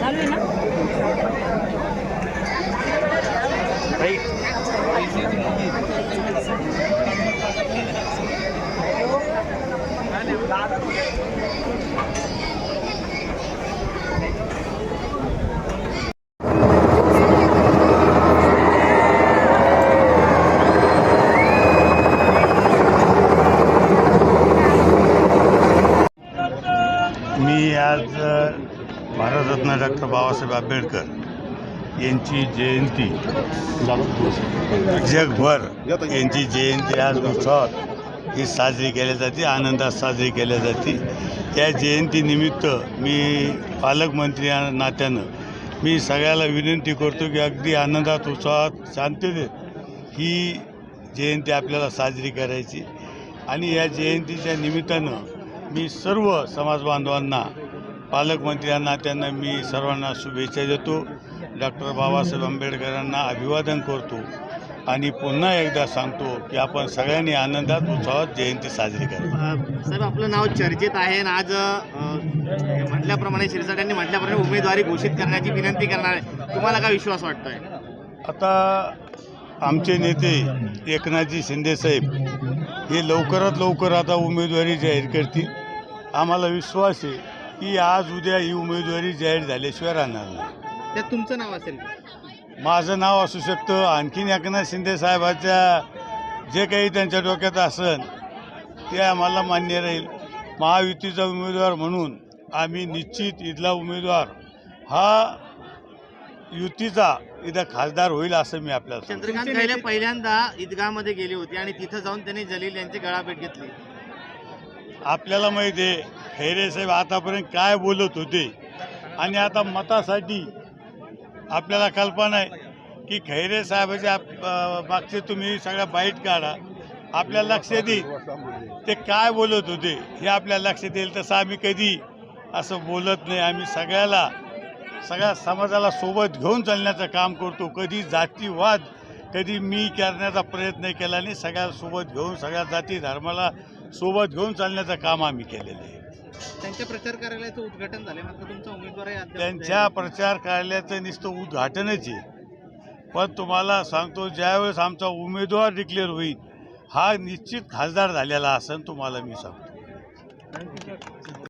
चालू आहे ना मी आज अ, भारतरत्न डॉक्टर बाबासाहेब आंबेडकर यांची जयंती जगभर यांची जयंती आज उत्सवात ही साजरी केली जाते आनंदात साजरी केली जाते. त्या जयंतीनिमित्त मी पालकमंत्री नात्यानं मी सगळ्याला विनंती करतो की अगदी आनंदात उत्सवात शांततेत ही जयंती आपल्याला साजरी करायची. आणि या जयंतीच्या निमित्तानं मी सर्व समाज बांधवांना पालकमंत्र्यांना त्यांना मी सर्वांना शुभेच्छा देतो. डॉक्टर बाबासाहेब आंबेडकरांना अभिवादन करतो आणि पुन्हा एकदा सांगतो की आपण सगळ्यांनी आनंदात उत्सवात जयंती साजरी अ, साहेब आपलं नाव चर्चेत आहे आणि आज म्हटल्याप्रमाणे शिरसाट यांनी म्हटल्याप्रमाणे उमेदवारी घोषित करण्याची विनंती करणार आहे. तुम्हाला काय विश्वास वाटतोय? आता आमचे नेते एकनाथजी शिंदेसाहेब हे लवकरात लवकर आता उमेदवारी जाहीर करतील. आम्हाला विश्वास आहे की आज उद्या ही उमेदवारी जाहीर झाल्याशिवाय राहणार नाही. त्यात तुमचं नाव असेल माझं नाव असू शकतं. आणखीन एकनाथ शिंदे साहेबाच्या जे काही त्यांच्या डोक्यात असन ते आम्हाला मान्य राहील. महायुतीचा उमेदवार म्हणून आम्ही निश्चित इथला उमेदवार हा युतीचा इथं खासदार होईल असं मी आपल्याला सांगतो. चंद्रकांत खैरे पहिल्यांदा ईदगाहमध्ये गेले होते आणि तिथं जाऊन त्यांनी जलील यांची गळाभेट घेतली. आपल्याला माहिती आहे खैरे साहेब आतापर्यंत काय बोलत होते? आणि आता मतासाठी आपल्याला कल्पना आहे की खैरे साहेबाच्या मागचे तुम्ही सगळ्या बाईट काढा. आपल्या लक्षात येईल ते काय बोलत होते हे आपल्या लक्षात येईल. तसं आम्ही कधी असं बोलत नाही. आम्ही सगळ्याला सगळ्या समाजाला सोबत घेऊन चालण्याचं काम करतो. कधी जातीवाद कधी मी करण्याचा प्रयत्न केला नाही सगळ्या सोबत घेऊन सगळ्या जाती धर्माला सोबत घेऊन चालण्याचं काम आम्ही केलेलं आहे. त्यांच्या प्रचार कार्यालयाचं उद्घाटन झाले मात्र तुमचा उमेदवारही अद्याप त्यांच्या प्रचार कार्यालयाचं नुसतं उद्घाटनच आहे. पण तुम्हाला सांगतो ज्यावेळेस आमचा उमेदवार डिक्लेअर होईल हा निश्चित खासदार झालेला असेल तुम्हाला मी सांगतो.